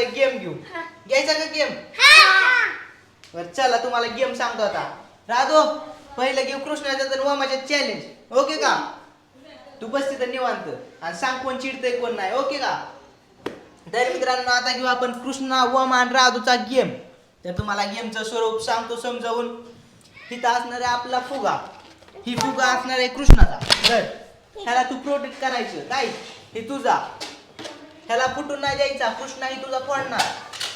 एक गेम घेऊ. घ्यायचा का गेम बर चला तुम्हाला गेम सांगतो आता. राधो पहिलं घेऊ कृष्णाचं तर वामाचे चॅलेंज ओके का? तू बस तिथं निवांत. आणि सांग कोण चिडतंय कोण नाही. ओके का? तर मित्रांनो आता घेऊ आपण कृष्णा वमा आणि राधूचा गेम तर तुम्हाला गेमचं स्वरूप सांगतो समजावून. तिथं असणार आहे आपला फुगा. ही फुगा असणार आहे कृष्णाचा. बर ह्याला तू प्रोटेक्ट करायचं. काय? हे तुझा. ह्याला फुटून नाही द्यायचा कृष्णा ही तुझा फोडणार.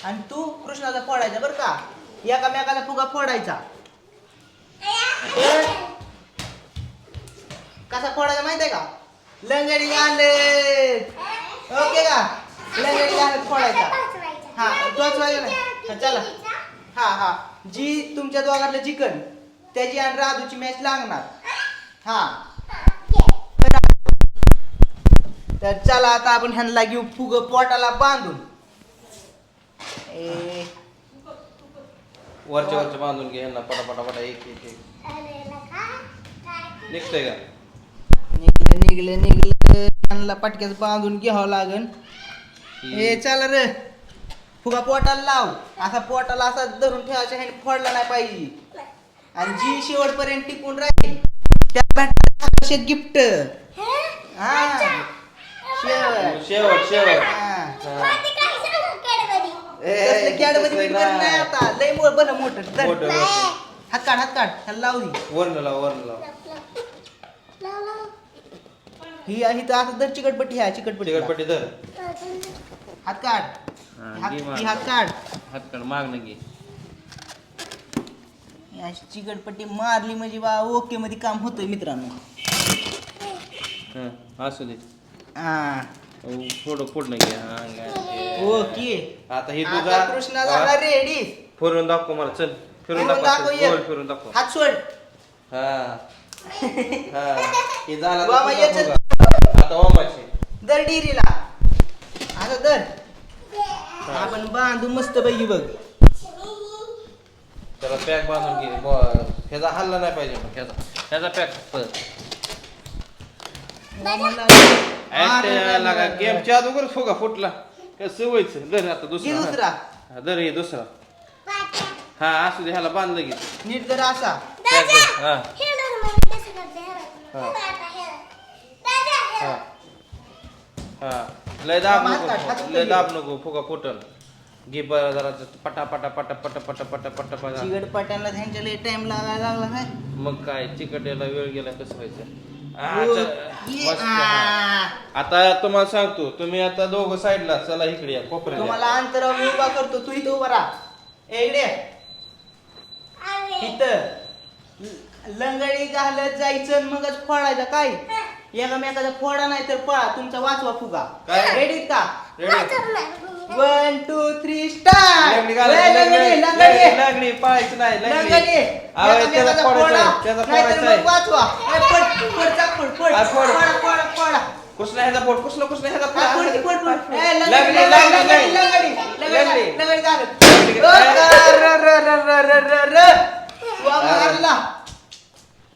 आणि तू कृष्णाचा फोडायचा बरं का? एकामेकाला फुगा फोडायचा. कसा फोडायचा माहितीये का? लंगडी आले ओके का? लंगडी आले फोडायचा. हा तोच नाही. चला. हा हा. जी तुमच्या दोघातलं चिकन त्याची आणि राजूची मॅच लागणार. हा. तर चला आता आपण ह्यांना घेऊ फुग पोटाला बांधून. ए. वरच्या वरच्या बांधून घे यांना पटा पटा एक एक एक. निघतंय का? निघलं निघलं निघलं. ह्यांना पटक्याच बांधून घ्यावं लागन. ए चला रे. फुगा पोटाला लाव. असा पोटाला असा धरून ठेवायचा ह्याने फोडला नाही पाहिजे. आणि जी शेवटपर्यंत टिकून राहील त्या गिफ्ट. हा? शेवट. शेवट शेवट. हा. हा. ए, तसलं कॅडबरी तसलं बिडबरी नाही नाही. आता. लय मोठ बन मोठं. धर. मोठं, मोठं. हात काढ हात काढ. ह्याला लाव दी वर्ण लाव वर्ण लाव. ही ही तर आता दर चिकटपट्टी ह्या चिकटपट्टी. तिकटपट्टी धर. हात काढ. हा, हात माग. ही हात काढ. हातकड मागणं घे. ही अशी चिकटपट्टी मारली म्हणजे बा ओके मध्ये काम होतंय मित्रांनो. हा असू दे. हा. हो, फोडणं हा. ओके आता हे तुझा कृष्णा झाला रेडी फिरून दाखव मला चल. फिरून दाखव. गोल फिरून दाखव. हात सोड. हा. हा. हे झाला बाबा, तुझा याच्यात- फुगा. आता ओमाची. दर डिरीला आता दर. आपण बांधू मस्त पैकी बघ. त्याला पॅक बांधून घे. ब- ह्याचा हल्ला नाही पाहिजे मग ह्याचा ह्याचा पॅक लागा गेमच्या अगोदर फुगा फुटला. कसं व्हायचं दर आता दुसरा. दुसरा. हा, दर हे दुसरा. हा असू दे ह्याला बांधलं घे नीट दर असा. हा. हा. हा. लय दाब नको. लय दाब नको फुगा फुटल. घे बरं जरा पटा पटा पटा पटा पटा पटा पटा पटा चिकट पाट्यांना त्यांच्या लय टाइम लागायला लागला काय? मग काय चिकट याला वेळ गेला कसं व्हायचं? आता तुम्हाला सांगतो तुम्ही आता दोघं साईडला चला इकडे या कोपऱ्यात तुम्हाला अंतरावर मी उभा करतो तू इथं उभा राहा. ए, इकडे इथं. लंगडी घालत जायचं आणि मगच फोडायचं काय? एकामेकाचा फोडा नाही तर पळा तुमचा वाचवा फुगा. काय? रेडीत का? Ready one two three start लंगडी घालायची, लंगडी, लंगडी, लंगडी, पळायची नाही, लंगडी. लंगडी. अहो, त्याचा एकामेकाचा फोडायचा फोडा. आहे, त्याचा नाहीतर फोडायचा मग आहे. वाचवा. ए, पड पड चाक पड पड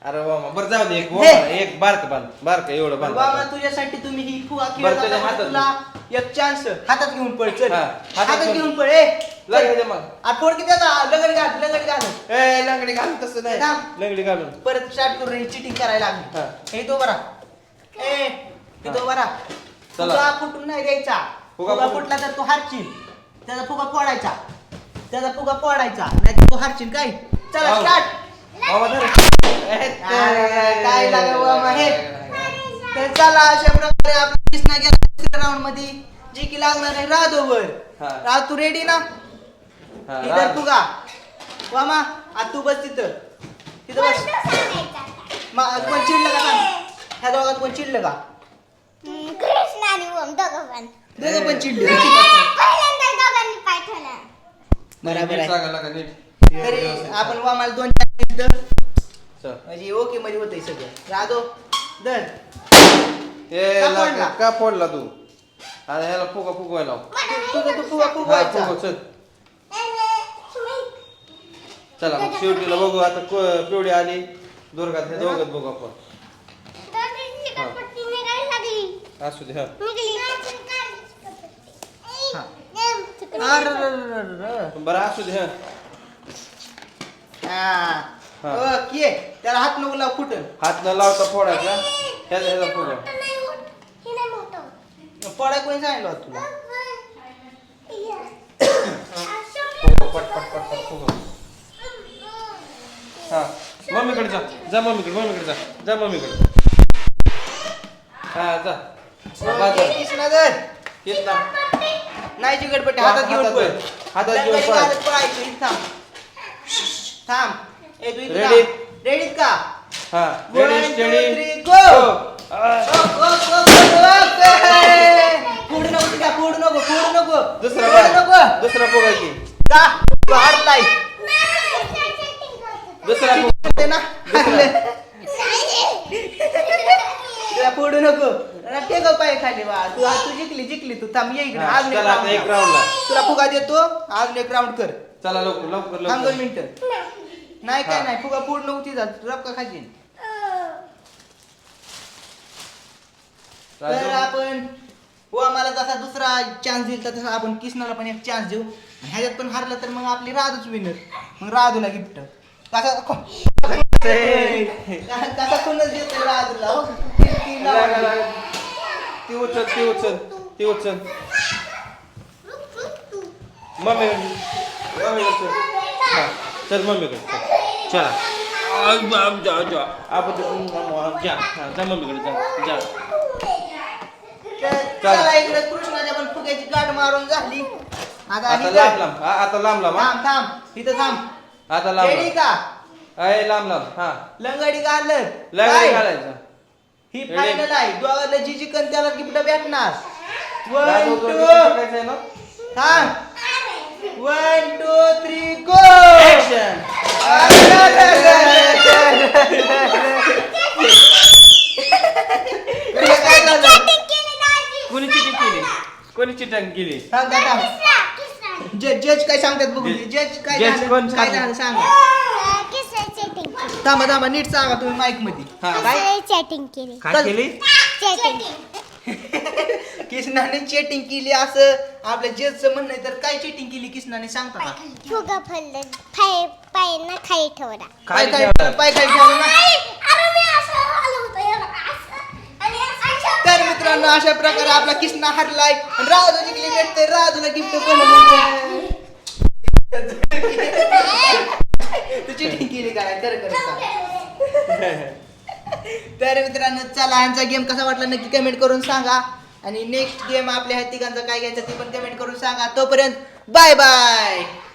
अरे बाबा बर जाऊ दे एक एक बारक बांध बारक एवढं बांध. बाबा तुझ्यासाठी तुम्ही ही फुवा खेळत एक चान्स हातात घेऊन पळ चल. हा, हातात हातात घेऊन. घेऊन पळ ए. लंगडी दे मग. आठवड किती आता? लंगडी घाल लंगडी घाल. ए लंगडी घालून तसं नाही. थांब. लंगडी घालून. परत स्टार्ट करून चिटिंग करायला हा. लागली हे तो बरा ए हे. तो बरा चला. फुगा फुटून नाही द्यायचा. फुगा फुगा फुट- फुटला तर तू हारशील. त्याचा फुगा फोडायचा. त्याचा फुगा फोडायचा. नाही तू हारशील काय? चला हो. स्टार्ट बाबा धर. ए, अरे, काय लागा बाबा हे? तर चला अशा प्रकारे आपला कृष्णा गेला तिसऱ्या राऊंडमध्ये. जे की लागणार आहे राधोवर. हा. राध तू रेडी ना? हा, इधर राग. फुगा वामा आता तू बस तिथं. तिथं बस. मा- कोण चिडलं का सांग? ह्या दोघात कोण चिडलं का? कृष्ण आणि ओम दोघं पण. दोघं पण चिडले. पहिल्यांदा दोघांनी पाय ठेवला बरोबर नीट आहे. सांगा नका, नीट. तरी आपण वामाला दोन चार मिनिटं. चल. म्हणजे ओके मध्ये होतंय सगळं. राधो दर ए, का लागा, फोडला? का फोडला तू? आता ह्याला फुगा फुगवायला लाव. तुझं तू फुगा हा फुगवायचा. फुगव चल. चला मग शेवटीला बघू आता को- पिवडी आली दुर्गात हे दोघं बघू आपण. असू दे हा. हा. अरे. बरं असू दे हं. हा. हा. ओके त्याला हात नको लाव फुटन. हात न लावता फोडायचा. ह्याचा ह्याचा फोडा. हे नाही पडाय कोणी सांगितलं होतं तुला फुगव, पट पट पट पट फुगव. हा मम्मीकडे जा जा मम्मीकडे मम्मीकडे जा जा मम्मीकडे हा जा बाजार कृष्णाधर कितना नाही चिकटपट्टी हा, हातात घेऊन हातात पळ धर. हातात घेऊन दंगली पळ. घालत पळायचं. इथं थांब थांब ए तू इथं Ready? थांब. रेडीत का हा One, ready two, steady three, go! फोडू नको तुझ्या फोडू नको फोडू नको दुसरा बाय दुसरा फुगा की जा. तू हारलाय दुसरा ते ना. हारलं. तुला फोडू नको. जरा टेकव पाय खाली? बा तू तू जिंकली जिंकली तू. थांब ये इकडे. हा, अजून एक चला आता एक round राऊंड ला. तुला फुगा देतो. अजून एक राऊंड कर. चला लवकर लवकर थांब दोन लवकर मिनिटं. नाही काय हा. नाही. फुगा फोड नको तिचा. रपका खाशील. तर राजू आपण हो आम्हाला जसा दुसरा चान्स दिला तसा आपण किसनाला पण एक चान्स देऊ. आणि ह्याच्यात पण हरलं तर मग आपली राधूच विनर मग राधूला गिफ्ट कसा कसा कोणच देतो राधूला हो? ती- ती लावा. ती उचल ती उचल ती उचल. मम्मी मम्मी चल हा चल मम्मीकडे चल. चला. आज बाप जा जा. आपण जा जा मम्मीकडे जा जा. चला इकडे कृष्णाच्या पण फुग्याची गाठ मारून झाली. आता आता इथं- लांब लांब. हा आता लांब लांब हा. थांब थांब. इथं थांब. आता लांब रेडी लांब. का? अय लांब लांब. हा. लंगडी घालत. लंगडी काय? घालायचं. ही Ready? फायनल आहे. दोघांना जी जिकन त्याला गिफ्ट भेटणार. वन राजू, टू तो किती शिकायचं आहे ना. थांब. One two three go Action! काय झालं कोणी चिटिंग केली कोणी चिटिंग केली? थांब थांब, थांब जज जज काय सांगतात बघू? जज काय judge झालं? कोण काय? झालं सांगा. थांबा थांबा नीट सांगा तुम्ही माईकमध्ये. हा. काय? चॅटिंग केली? काय केली? चॅटिंग किसनाने चेटिंग केली असं आपल्या जजचं म्हणणं आहे तर काय चेटिंग केली किसनाने? सांगता का फुगा फल्लं पाय पाय ना खाली ठेवला. खाली ठेवला. पाय खाली ठेवलं ना. मित्रांनो अशा प्रकारे आपला किसना हरलाय. आणि राजू जिंकली भेटते राजूला गिफ्ट पण तुझी तू काय कर तर मित्रांनो चला यांचा गेम कसा वाटला नक्की कमेंट करून सांगा. आणि नेक्स्ट गेम आपल्या ह्या तिघांचा काय घ्यायचा ते पण कमेंट करून सांगा. तोपर्यंत बाय बाय